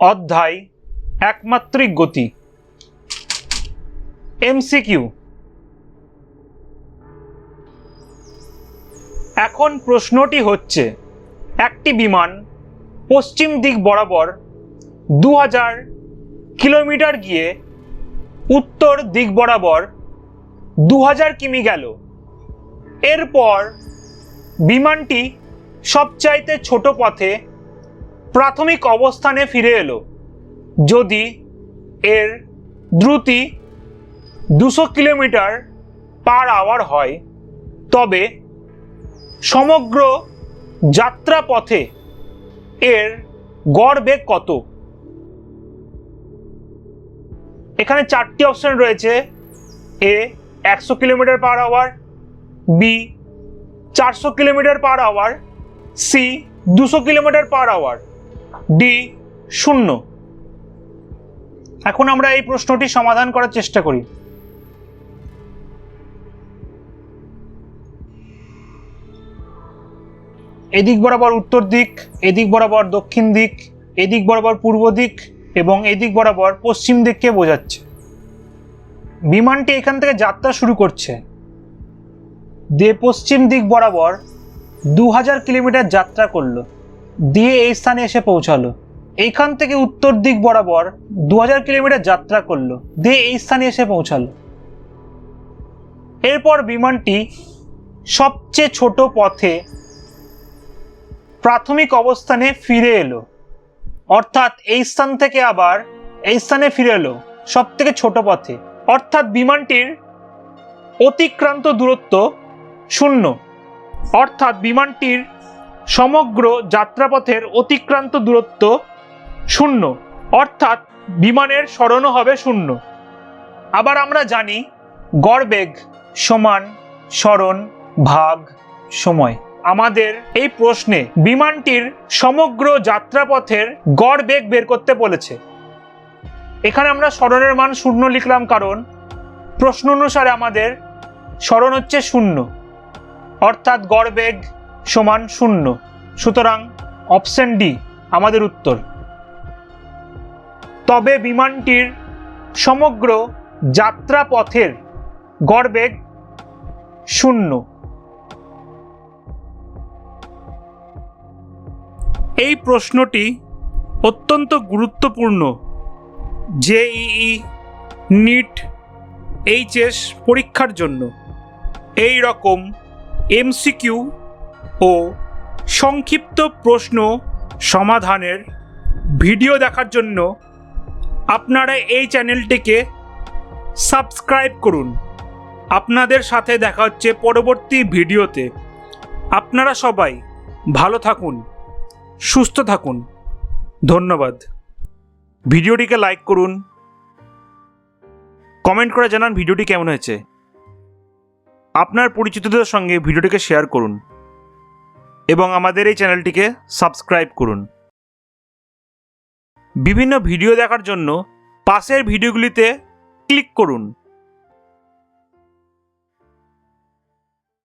অধ্যায় একমাত্রিক গতি। এমসিকিউ। এখন প্রশ্নটি হচ্ছে, একটি বিমান পশ্চিম দিক বরাবর দু হাজার কিলোমিটার গিয়ে উত্তর দিক বরাবর দু হাজার কিমি গেল। এরপর বিমানটি সবচাইতে ছোট পথে প্রাথমিক অবস্থানে ফিরে এলো। যদি এর দ্রুতি দুশো কিলোমিটার পার আওয়ার হয়, তবে সমগ্র যাত্রা পথে এর গড় বেগ কত? এখানে চারটি অপশন রয়েছে। এ, একশো কিলোমিটার পার আওয়ার, বি, চারশো কিলোমিটার পার আওয়ার, সি, দুশো কিলোমিটার পার আওয়ার। ডি শূন্য। এখন আমরা এই প্রশ্নটি সমাধান করার চেষ্টা করি। এদিক বরাবর উত্তর দিক, এদিক বরাবর দক্ষিণ দিক, এদিক বরাবর পূর্ব দিক এবং এদিক বরাবর পশ্চিম দিককে বোঝাচ্ছে। বিমানটি এখান থেকে যাত্রা শুরু করছে। দিয়ে পশ্চিম দিক বরাবর দু হাজার কিলোমিটার যাত্রা করল। দিয়ে এই স্থানে এসে পৌঁছালো। এইখান থেকে উত্তর দিক বরাবর দু হাজার কিলোমিটার যাত্রা করল, দিয়ে এই স্থানে এসে পৌঁছালো। এরপর বিমানটি সবচেয়ে ছোট পথে প্রাথমিক অবস্থানে ফিরে এলো। অর্থাৎ এই স্থান থেকে আবার এই স্থানে ফিরে এলো সব থেকে ছোট পথে। অর্থাৎ বিমানটির অতিক্রান্ত দূরত্ব শূন্য। অর্থাৎ বিমানটির সমগ্র যাত্রাপথের অতিক্রান্ত দূরত্ব শূন্য। অর্থাৎ বিমানের স্মরণও হবে শূন্য। আবার আমরা জানি গড়বেগ সমান স্মরণ ভাগ সময়। আমাদের এই প্রশ্নে বিমানটির সমগ্র যাত্রাপথের গড় বেগ বের করতে বলেছে। এখানে আমরা স্মরণের মান শূন্য লিখলাম কারণ প্রশ্ন অনুসারে আমাদের স্মরণ হচ্ছে শূন্য। অর্থাৎ গড় বেগ সমান শূন্য। সুতরাং অপশন ডি আমাদের উত্তর। তবে বিমানটির সমগ্র যাত্রাপথের গড় বেগ শূন্য। এই প্রশ্নটি অত্যন্ত গুরুত্বপূর্ণ। জেইই নিট এইচএস পরীক্ষার জন্য। এই রকম এমসিকিউ ও সংক্ষিপ্ত প্রশ্ন সমাধানের ভিডিও দেখার জন্য আপনারা এই চ্যানেলটিকে সাবস্ক্রাইব করুন। আপনাদের সাথে দেখা হচ্ছে পরবর্তী ভিডিওতে। আপনারা সবাই ভালো থাকুন, সুস্থ থাকুন। ধন্যবাদ। ভিডিওটিকে লাইক করুন। কমেন্ট করে জানান ভিডিওটি কেমন হয়েছে। আপনার পরিচিতদের সঙ্গে ভিডিওটিকে শেয়ার করুন। এবং আমাদের এই চ্যানেলটিকে সাবস্ক্রাইব করুন। বিভিন্ন ভিডিও দেখার জন্য পাশের ভিডিওগুলিতে ক্লিক করুন।